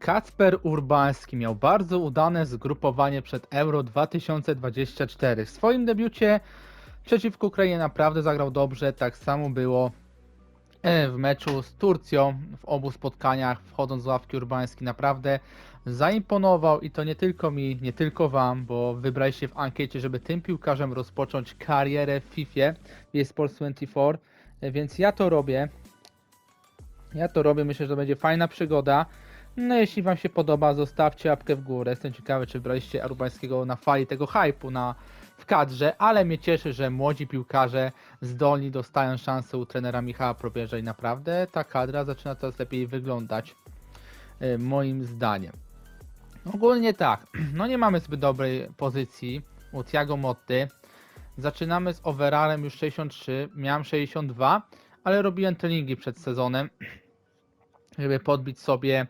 Kacper Urbański miał bardzo udane zgrupowanie przed Euro 2024. W swoim debiucie przeciwko Ukrainie naprawdę zagrał dobrze. Tak samo było e, w meczu z Turcją. W obu spotkaniach wchodząc z ławki Urbański naprawdę zaimponował i to nie tylko mi, nie tylko wam, bo wybraliście w ankiecie, żeby tym piłkarzem rozpocząć karierę w FIFA, w eSports 24, E, więc ja to robię. Ja to robię, myślę, że to będzie fajna przygoda. No jeśli Wam się podoba, zostawcie łapkę w górę. Jestem ciekawy, czy wybraliście Arubańskiego na fali tego hypu na, w kadrze, ale mnie cieszy, że młodzi piłkarze zdolni dostają szansę u trenera Michała Probierza i naprawdę ta kadra zaczyna coraz lepiej wyglądać, e, moim zdaniem. Ogólnie tak, no nie mamy zbyt dobrej pozycji u Thiago Motty. Zaczynamy z overallem już 63, miałem 62, ale robiłem treningi przed sezonem, żeby podbić sobie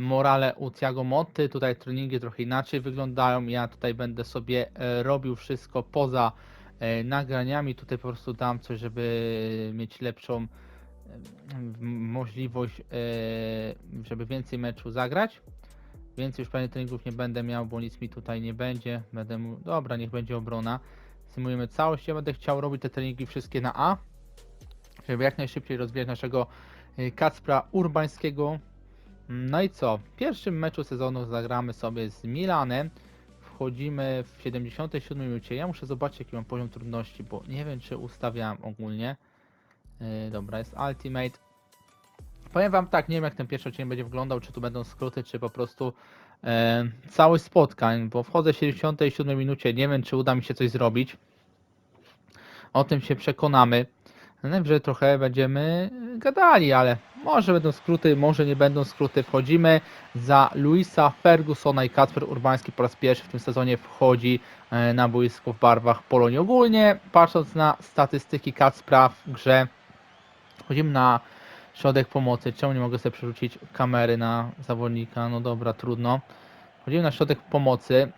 morale u Thiago Motty. Tutaj treningi trochę inaczej wyglądają. Ja tutaj będę sobie e, robił wszystko poza e, nagraniami. Tutaj po prostu dam coś, żeby mieć lepszą e, możliwość, e, żeby więcej meczu zagrać. Więcej już pewnie treningów nie będę miał, bo nic mi tutaj nie będzie. Będę mu... Dobra, niech będzie obrona. Symulujemy całość. Ja będę chciał robić te treningi wszystkie na A, żeby jak najszybciej rozwijać naszego e, Kacpra Urbańskiego. No i co? W pierwszym meczu sezonu zagramy sobie z Milanem. Wchodzimy w 77 minucie. Ja muszę zobaczyć jaki mam poziom trudności, bo nie wiem czy ustawiałem ogólnie. Yy, dobra, jest Ultimate. Powiem wam tak, nie wiem jak ten pierwszy odcinek będzie wyglądał, czy tu będą skróty, czy po prostu e, całość spotkań, bo wchodzę w 77 minucie, nie wiem czy uda mi się coś zrobić. O tym się przekonamy. Najwyżej trochę będziemy gadali, ale może będą skróty, może nie będą skróty. Wchodzimy za Luisa Fergusona i Kacper Urbański po raz pierwszy w tym sezonie wchodzi e, na boisko w barwach Polonii. Ogólnie patrząc na statystyki Kacpra w grze, wchodzimy na środek pomocy. Czemu nie mogę sobie przerzucić kamery na zawodnika? No dobra, trudno. Wchodzimy na środek pomocy.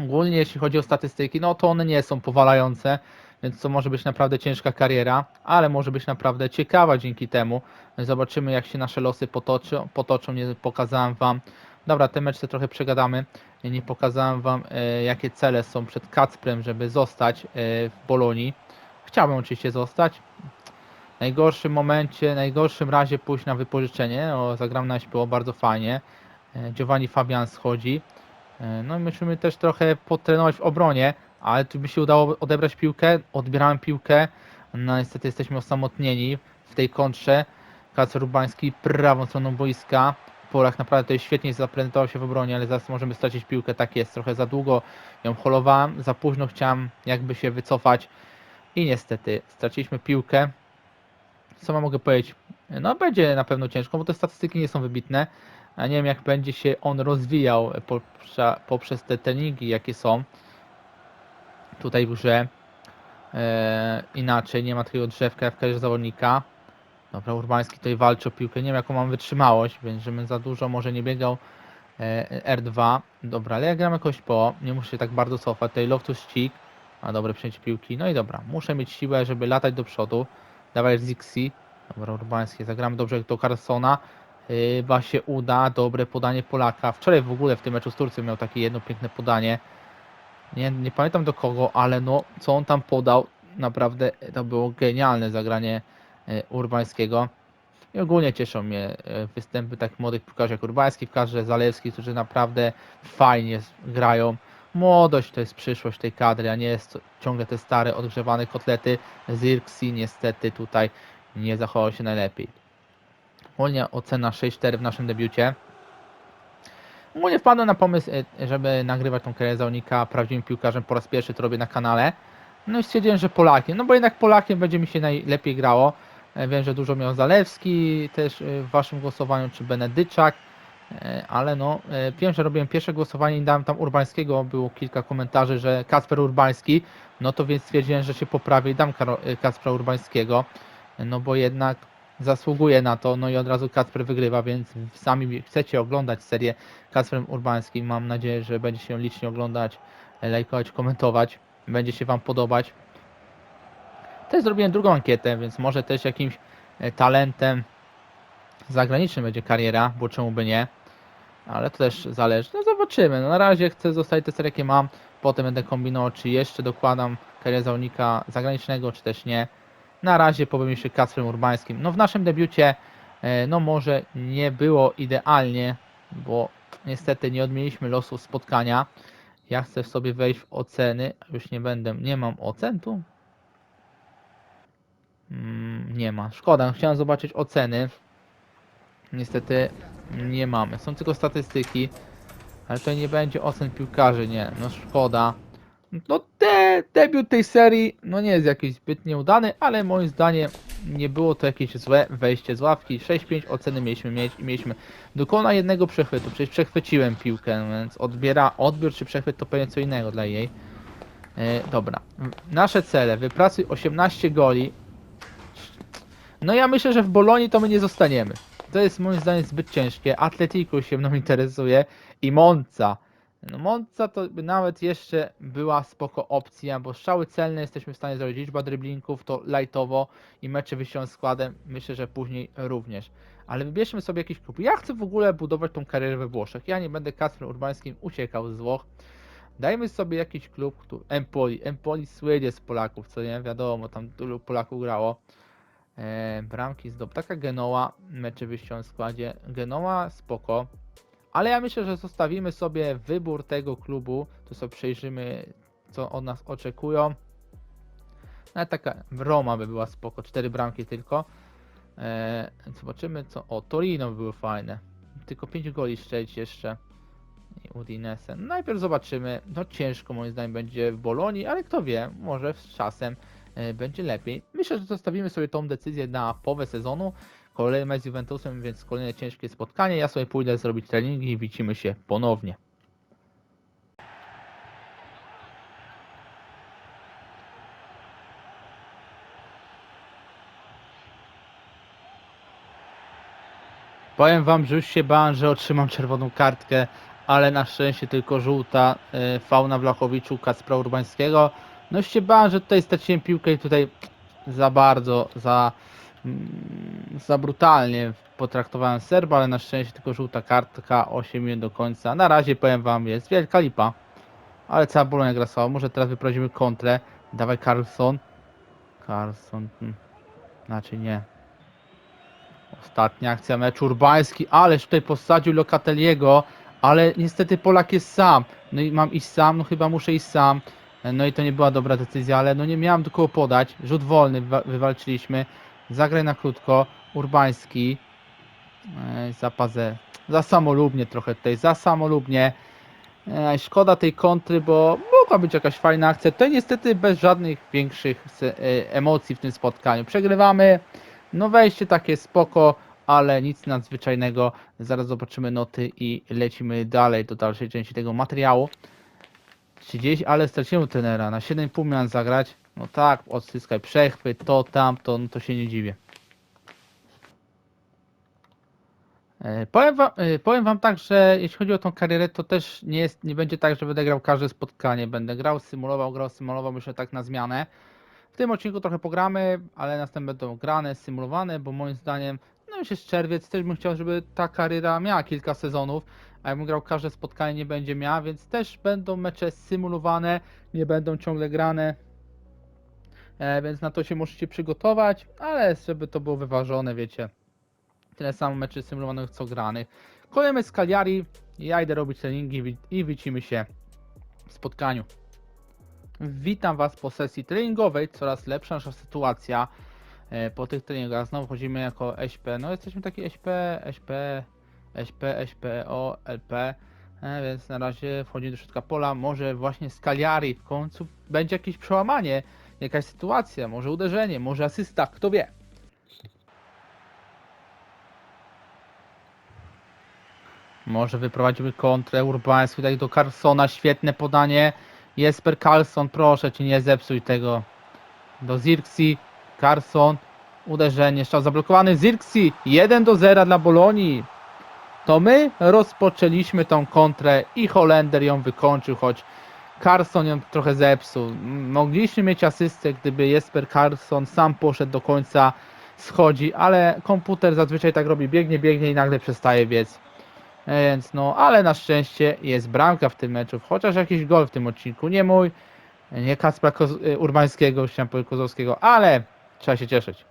Ogólnie jeśli chodzi o statystyki, no to one nie są powalające, więc to może być naprawdę ciężka kariera, ale może być naprawdę ciekawa dzięki temu. Zobaczymy jak się nasze losy potoczą. potoczą. Nie pokazałem Wam. Dobra, te mecze trochę przegadamy. Nie pokazałem Wam e, jakie cele są przed Kacprem, żeby zostać e, w Bolonii. Chciałbym oczywiście zostać. W najgorszym momencie, najgorszym razie pójść na wypożyczenie. O, zagram na było bardzo fajnie. E, Giovanni Fabian schodzi. No i musimy też trochę potrenować w obronie, ale tu by się udało odebrać piłkę. Odbierałem piłkę. No niestety jesteśmy osamotnieni w tej kontrze. Kacper Urbański prawą stroną boiska. Polak naprawdę tutaj świetnie zaprezentował się w obronie, ale zaraz możemy stracić piłkę. Tak jest, trochę za długo ją holowałem. Za późno chciałem jakby się wycofać. I niestety straciliśmy piłkę. Co mam mogę powiedzieć? No będzie na pewno ciężko, bo te statystyki nie są wybitne. A nie wiem jak będzie się on rozwijał poprze- poprzez te treningi jakie są tutaj w grze. Eee, inaczej, nie ma takiego drzewka w każdego zawodnika. Dobra, Urbański tutaj walczy o piłkę. Nie wiem jaką mam wytrzymałość, żebym za dużo może nie biegał e, R2. Dobra, ale ja gram jakoś po. Nie muszę się tak bardzo cofać. Tutaj Loftus Cheek. A dobre przyjęcie piłki. No i dobra, muszę mieć siłę, żeby latać do przodu. Dawaj Zixi. Dobra, Urbański. Zagramy dobrze do Carsona. Chyba się uda. Dobre podanie Polaka. Wczoraj w ogóle w tym meczu z Turcją miał takie jedno piękne podanie. Nie, nie pamiętam do kogo, ale no, co on tam podał, naprawdę to było genialne zagranie e, Urbańskiego. I ogólnie cieszą mnie e, występy takich młodych piłkarzy jak Urbański, w kadrze Zalewski, którzy naprawdę fajnie grają. Młodość to jest przyszłość tej kadry, a nie jest ciągle te stare, odgrzewane kotlety. Zirksi niestety tutaj nie zachował się najlepiej. Ogólnie ocena 6-4 w naszym debiucie. Ogólnie wpadłem na pomysł, e, żeby nagrywać tą karierę zawodnika prawdziwym piłkarzem po raz pierwszy, to robię na kanale. No i stwierdziłem, że Polakiem, no bo jednak Polakiem będzie mi się najlepiej grało. E, Wiem, że dużo miał Zalewski też e, w waszym głosowaniu, czy Benedyczak, ale no, wiem, że robiłem pierwsze głosowanie i dałem tam Urbańskiego, było kilka komentarzy, że Kacper Urbański, no to więc stwierdziłem, że się poprawię i dam Kacpra Urbańskiego, no bo jednak zasługuje na to, no i od razu Kacper wygrywa, więc sami chcecie oglądać serię Kacprem Urbańskim, mam nadzieję, że będzie się licznie oglądać, lajkować, komentować, będzie się Wam podobać. Też zrobiłem drugą ankietę, więc może też jakimś e, talentem zagranicznym będzie kariera, bo czemu by nie. ale to też zależy. No zobaczymy. No, na razie chcę zostawić te serie, jakie mam. Potem będę kombinował, czy jeszcze dokładam karierę zawodnika zagranicznego, czy też nie. Na razie powiem jeszcze Kacprem Urbańskim. No w naszym debiucie, e, no może nie było idealnie, bo niestety nie odmieniliśmy losu spotkania. Ja chcę sobie wejść w oceny. Już nie będę. Nie mam ocen tu? Mm, nie ma. Szkoda. Chciałem zobaczyć oceny. Niestety nie mamy. Są tylko statystyki. Ale to nie będzie ocen piłkarzy, nie. No szkoda. No debiut tej serii no nie jest jakiś zbytnio udany, ale moim zdaniem nie było to jakieś złe wejście z ławki. 6-5 oceny mieliśmy mieć i mieliśmy dokona jednego przechwytu. Przecież przechwyciłem piłkę, więc odbiera odbiór czy przechwyt to pewnie co innego dla jej. E, dobra. Nasze cele. Wypracuj 18 goli. No ja myślę, że w Bolonii to my nie zostaniemy. To jest moim zdaniem zbyt ciężkie. Atletico się mną interesuje i Monza. No Monza to by nawet jeszcze była spoko opcja, bo strzały celne jesteśmy w stanie zrobić, liczba driblinków to lightowo i mecze wyjściowym składem myślę, że później również. Ale wybierzmy sobie jakiś klub. Ja chcę w ogóle budować tą karierę we Włoszech. Ja nie będę Kasprem Urbańskim uciekał z Włoch. Dajmy sobie jakiś klub, który... Empoli. Empoli słynie z Polaków, co nie? Wiadomo, tam tylu Polaków grało. E, bramki zdob. Taka Genoa, mecze w wyjściowym składzie. Genoa spoko. Ale ja myślę, że zostawimy sobie wybór tego klubu. Tu sobie przejrzymy, co od nas oczekują. Nawet taka Roma by była spoko, cztery bramki tylko. Eee, zobaczymy co. O, Torino by było fajne. Tylko 5 goli strzelić jeszcze. I Udinese. Najpierw zobaczymy. No ciężko moim zdaniem będzie w Bolonii, ale kto wie, może z czasem e, będzie lepiej. Myślę, że zostawimy sobie tą decyzję na połowę sezonu. Kolejny mecz z Juventusem, więc kolejne ciężkie spotkanie. Ja sobie pójdę zrobić treningi i widzimy się ponownie. Powiem wam, że już się bałem, że otrzymam czerwoną kartkę, ale na szczęście tylko żółta y, fauna Wlachowiczu, Kacpra Urbańskiego. No już się bałem, że tutaj straciłem piłkę i tutaj za bardzo, za, za brutalnie potraktowałem Serba, ale na szczęście tylko żółta kartka, 8 minut do końca. Na razie powiem wam, jest wielka lipa, ale cała Bolonia gra słabo. Może teraz wyprowadzimy kontrę. Dawaj Carlson. Carlson, hmm. znaczy nie. Ostatnia akcja meczu Urbański, ależ tutaj posadził Lokateliego, ale niestety Polak jest sam. No i mam iść sam, no chyba muszę iść sam. No i to nie była dobra decyzja, ale no nie miałem do kogo podać. Rzut wolny wa- wywalczyliśmy. Zagraj na krótko. Urbański. Ej, za samolubnie trochę tutaj, za samolubnie. Szkoda tej kontry, bo mogła być jakaś fajna akcja. To niestety bez żadnych większych e, emocji w tym spotkaniu. Przegrywamy. No wejście takie spoko, ale nic nadzwyczajnego. Zaraz zobaczymy noty i lecimy dalej do dalszej części tego materiału. 30, ale straciłem trenera. Na 7,5 miałem zagrać. No tak, odzyskaj przechwyt, to, tamto, no to się nie dziwię. E, Powiem wam, e, powiem wam tak, że jeśli chodzi o tą karierę, to też nie, jest, nie będzie tak, że będę grał każde spotkanie. Będę grał, symulował, grał, symulował, myślę tak na zmianę. W tym odcinku trochę pogramy, ale następne będą grane, symulowane, bo moim zdaniem, no już jest czerwiec, też bym chciał, żeby ta kariera miała kilka sezonów, a jakbym grał każde spotkanie, nie będzie miała, więc też będą mecze symulowane, nie będą ciągle grane, więc na to się musicie przygotować, ale żeby to było wyważone, wiecie, tyle samo meczy symulowanych co granych. Kolejny z Cagliari, ja idę robić treningi i widzimy się w spotkaniu. Witam Was po sesji treningowej, coraz lepsza nasza sytuacja e, po tych treningach. Znowu chodzimy jako SP, no jesteśmy taki SP, SP, SP, SPO, LP, e, więc na razie wchodzimy do środka pola. Może właśnie z Cagliari w końcu będzie jakieś przełamanie, jakaś sytuacja, może uderzenie, może asysta, kto wie. Może wyprowadzimy kontrę Urbański tutaj do Carsona, świetne podanie. Jesper Carlson, proszę cię nie zepsuj tego. Do Zirksi, Carlson, uderzenie, strzał zablokowany, Zirksi, 1 do 0 dla Bolonii. To my rozpoczęliśmy tą kontrę i Holender ją wykończył, choć Carlson ją trochę zepsuł. Mogliśmy mieć asystę, gdyby Jesper Carlson sam poszedł do końca, schodzi, ale komputer zazwyczaj tak robi, biegnie, biegnie i nagle przestaje biec. E, Więc no, ale na szczęście jest bramka w tym meczu, chociaż jakiś gol w tym odcinku, nie mój, nie Kacpra Koz- e, Urbańskiego, chciałem powiedzieć ale trzeba się cieszyć.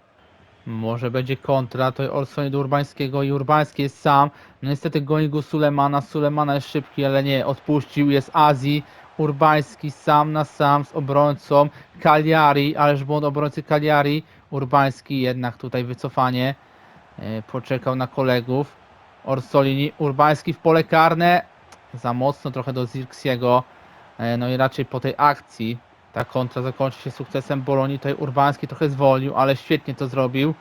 Może będzie kontra, to Olsonie do Urbańskiego i Urbański jest sam. No niestety goni go Sulemana, Sulemana jest szybki, ale nie, odpuścił, jest Azji. Urbański sam na sam z obrońcą Cagliari, ależ błąd obrońcy Cagliari. Urbański jednak tutaj wycofanie. E, Poczekał na kolegów. Orsolini, Urbański w pole karne. Za mocno trochę do Zirksiego. E, No i raczej po tej akcji ta kontra zakończy się sukcesem Bolonii. Tutaj Urbański trochę zwolnił, ale świetnie to zrobił.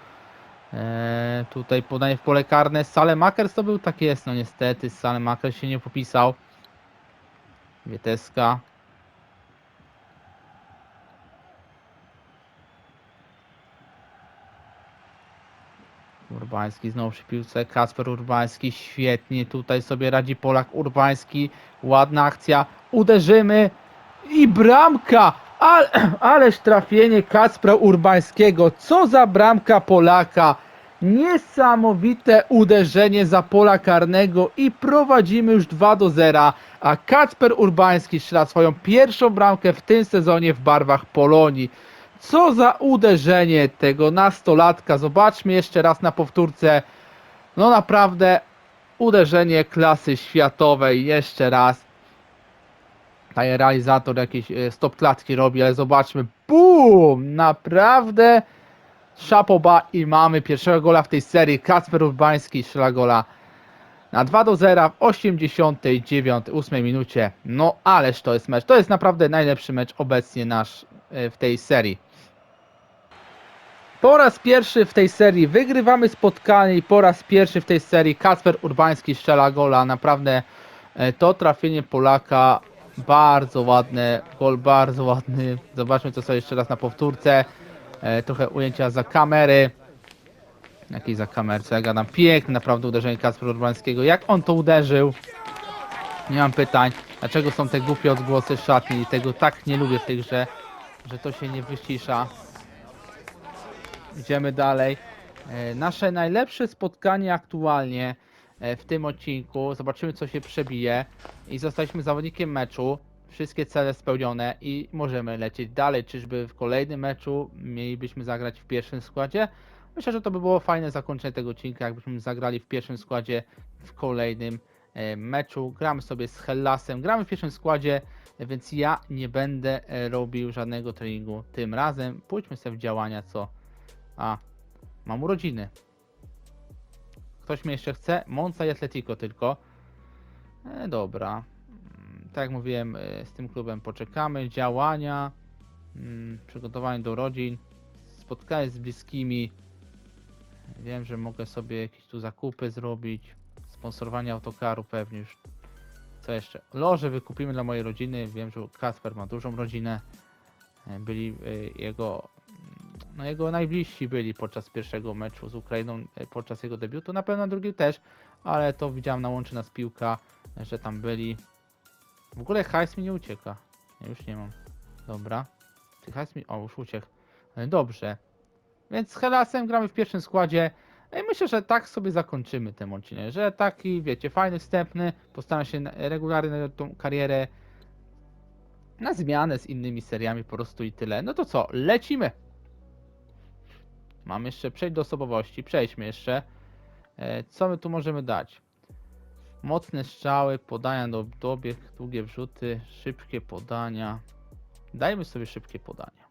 E, tutaj podanie w pole karne. Salemakers to był, tak jest, no niestety. Salemakers się nie popisał. Wieteska. Urbański znowu przy piłce, Kasper Urbański świetnie tutaj sobie radzi. Polak Urbański, ładna akcja, uderzymy i bramka, ale, ależ trafienie Kacpra Urbańskiego, co za bramka Polaka, niesamowite uderzenie za pola karnego i prowadzimy już 2 do 0, a Kacper Urbański strzela swoją pierwszą bramkę w tym sezonie w barwach Polonii. Co za uderzenie tego nastolatka. Zobaczmy jeszcze raz na powtórce. No naprawdę uderzenie klasy światowej. Jeszcze raz. Tutaj realizator jakieś e, stop klatki robi, ale zobaczmy. Bum! Naprawdę szapoba i mamy pierwszego gola w tej serii. Kacper Urbański strzela gola na 2 do 0 w 89 8 minucie. No ależ to jest mecz. To jest naprawdę najlepszy mecz obecnie nasz e, w tej serii. Po raz pierwszy w tej serii wygrywamy spotkanie i po raz pierwszy w tej serii Kacper Urbański strzela gola. Naprawdę e, to trafienie Polaka bardzo ładne, gol bardzo ładny. Zobaczmy to sobie jeszcze raz na powtórce. E, Trochę ujęcia za kamery. Jakiej za kamery, co ja gadam. Piękne naprawdę uderzenie Kacpra Urbańskiego. Jak on to uderzył? Nie mam pytań. Dlaczego są te głupie odgłosy szatni tego tak nie lubię w tej grze, że to się nie wycisza. Idziemy dalej. E, Nasze najlepsze spotkanie aktualnie e, w tym odcinku. Zobaczymy, co się przebije. I zostaliśmy zawodnikiem meczu. Wszystkie cele spełnione i możemy lecieć dalej. Czyżby w kolejnym meczu mielibyśmy zagrać w pierwszym składzie? Myślę, że to by było fajne zakończenie tego odcinka, jakbyśmy zagrali w pierwszym składzie w kolejnym e, meczu. Gramy sobie z Hellasem, gramy w pierwszym składzie, więc ja nie będę e, robił żadnego treningu tym razem. Pójdźmy sobie w działania, co a, mam urodziny. Ktoś mnie jeszcze chce? Monza i Atletico tylko. E, dobra. Tak jak mówiłem, e, z tym klubem poczekamy. Działania. Mm, przygotowanie do urodzin. Spotkanie z bliskimi. Wiem, że mogę sobie jakieś tu zakupy zrobić. Sponsorowanie autokaru pewnie już. Co jeszcze? Loże wykupimy dla mojej rodziny. Wiem, że Kasper ma dużą rodzinę. E, Byli e, jego no jego najbliżsi byli podczas pierwszego meczu z Ukrainą, e, podczas jego debiutu, na pewno na drugim też, ale to widziałem na łączy nas piłka, że tam byli. W ogóle hajs mi nie ucieka. Ja już nie mam. Dobra. Ty hajs mi... O, już uciekł. Dobrze. Więc z Helasem gramy w pierwszym składzie. I myślę, że tak sobie zakończymy ten odcinek, że taki, wiecie, fajny, wstępny, postaram się regularnie tą karierę na zmianę z innymi seriami po prostu i tyle. No to co, lecimy! Mam jeszcze przejść do osobowości. Przejdźmy jeszcze. E, Co my tu możemy dać? Mocne strzały, podania do dobieg, długie wrzuty, szybkie podania. Dajmy sobie szybkie podania.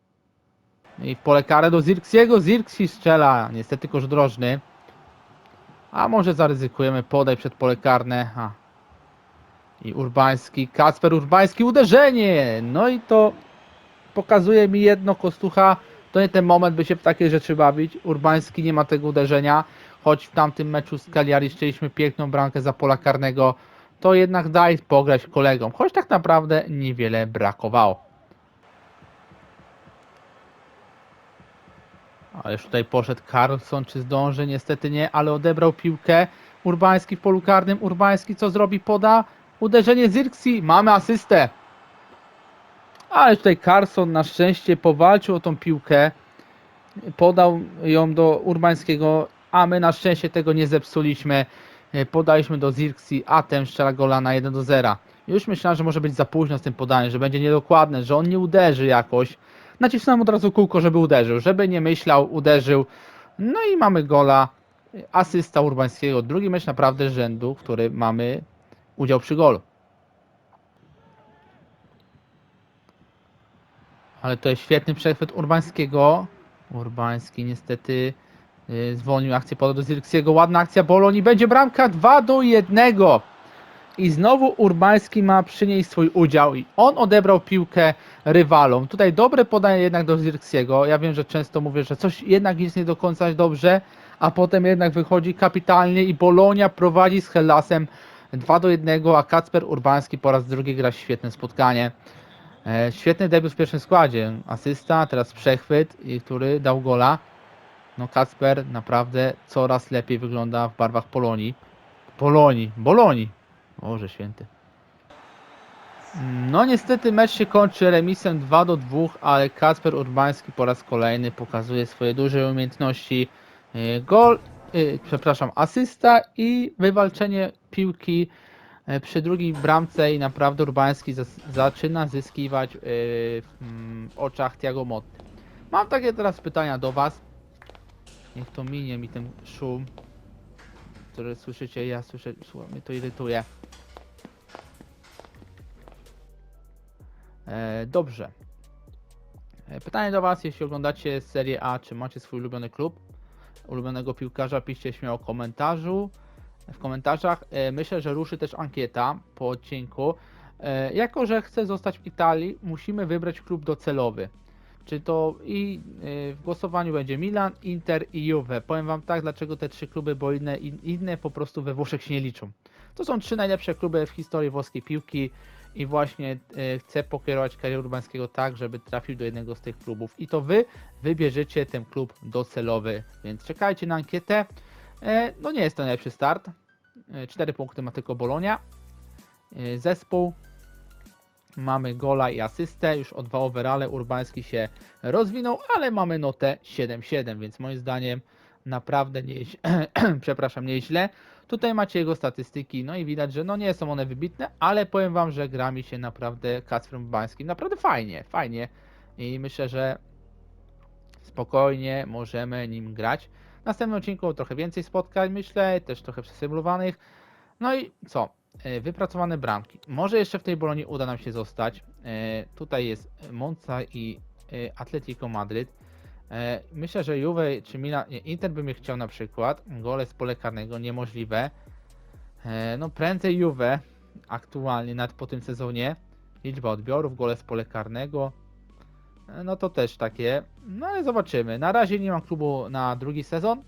I w pole karę do Zirksiego. Zirksi strzela. Niestety kosz drożny. A może zaryzykujemy podaj przed pole karne. A. I Urbański. Kacper Urbański. Uderzenie! No i to pokazuje mi jedno kostucha to nie ten moment, by się w takie rzeczy bawić. Urbański nie ma tego uderzenia, choć w tamtym meczu z Cagliari chcieliśmy piękną bramkę za pola karnego, to jednak daj pograć kolegom, choć tak naprawdę niewiele brakowało. Ależ tutaj poszedł Carlson, czy zdąży? Niestety nie, ale odebrał piłkę. Urbański w polu karnym. Urbański co zrobi? Poda. Uderzenie Zirksi. Mamy asystę. Ale tutaj Carson na szczęście powalczył o tą piłkę. Podał ją do Urbańskiego, a my na szczęście tego nie zepsuliśmy. E, Podaliśmy do Zirksi, a ten strzela gola na 1 do 0. Już myślałem, że może być za późno z tym podaniem, że będzie niedokładne, że on nie uderzy jakoś. Nacisnąłem od razu kółko, żeby uderzył, żeby nie myślał, uderzył. No i mamy gola, e, asysta Urbańskiego. Drugi mecz naprawdę z rzędu, w którym mamy udział przy golu. Ale to jest świetny przechwyt Urbańskiego. Urbański niestety zwolnił akcję podał do Zirksiego. Ładna akcja Bolonii. Będzie bramka 2 do 1. I znowu Urbański ma przy niej swój udział i on odebrał piłkę rywalom. Tutaj dobre podanie jednak do Zirksiego. Ja wiem, że często mówię, że coś jednak jest nie do końca dobrze, a potem jednak wychodzi kapitalnie i Bolonia prowadzi z Hellasem 2 do 1, a Kacper Urbański po raz drugi gra świetne spotkanie. E, świetny debiut w pierwszym składzie. Asysta, teraz przechwyt, który dał gola. No Kacper naprawdę coraz lepiej wygląda w barwach Polonii. Polonii, Bolonii. Boże święty. No niestety mecz się kończy remisem 2 do 2, ale Kacper Urbański po raz kolejny pokazuje swoje duże umiejętności. E, Gol, e, przepraszam, asysta i wywalczenie piłki e, przy drugiej bramce i naprawdę Urbański zaczyna zyskiwać w mm, oczach Tiago Motti. Mam takie teraz pytania do Was. Niech to minie mi ten szum, który słyszycie, ja słyszę, słuchaj, mnie to irytuje. E, dobrze. E, Pytanie do Was, jeśli oglądacie Serię A, czy macie swój ulubiony klub, ulubionego piłkarza, piszcie śmiało komentarzu. W komentarzach E, myślę, że ruszy też ankieta po odcinku. E, Jako, że chcę zostać w Italii, musimy wybrać klub docelowy. Czy to i e, w głosowaniu będzie Milan, Inter i Juve. Powiem Wam tak, dlaczego te trzy kluby, bo inne, in- inne po prostu we Włoszech się nie liczą. To są trzy najlepsze kluby w historii włoskiej piłki i właśnie e, chcę pokierować karierę Urbańskiego tak, żeby trafił do jednego z tych klubów. I to Wy wybierzecie ten klub docelowy, więc czekajcie na ankietę. E, No nie jest to najlepszy start. E, Cztery punkty ma tylko Bolonia. E, Zespół. Mamy gola i asystę. Już o dwa overale Urbański się rozwinął, ale mamy notę 7-7, więc moim zdaniem naprawdę nie, przepraszam, nieźle. Tutaj macie jego statystyki, no i widać, że no nie są one wybitne, ale powiem wam, że gra mi się naprawdę Kacprem Urbańskim naprawdę fajnie, fajnie i myślę, że spokojnie możemy nim grać. W następnym odcinku trochę więcej spotkań, myślę, też trochę przesymulowanych. No i co? E, Wypracowane bramki. Może jeszcze w tej Bolonii uda nam się zostać. E, Tutaj jest Monza i e, Atletico Madryt. Myślę, że Juve czy Milan, nie, Inter by mnie chciał na przykład. Gole z pole karnego, niemożliwe. No prędzej Juve aktualnie, nawet po tym sezonie. Liczba odbiorów, gole z pole karnego. No to też takie. No ale zobaczymy. Na razie nie mam klubu na drugi sezon.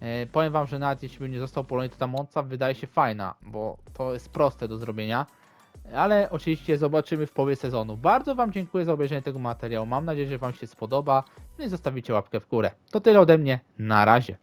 E, Powiem wam, że nawet jeśli by nie został Polonii, to ta Monza wydaje się fajna, bo to jest proste do zrobienia. Ale oczywiście zobaczymy w połowie sezonu. Bardzo wam dziękuję za obejrzenie tego materiału. Mam nadzieję, że wam się spodoba. No i zostawicie łapkę w górę. To tyle ode mnie. Na razie.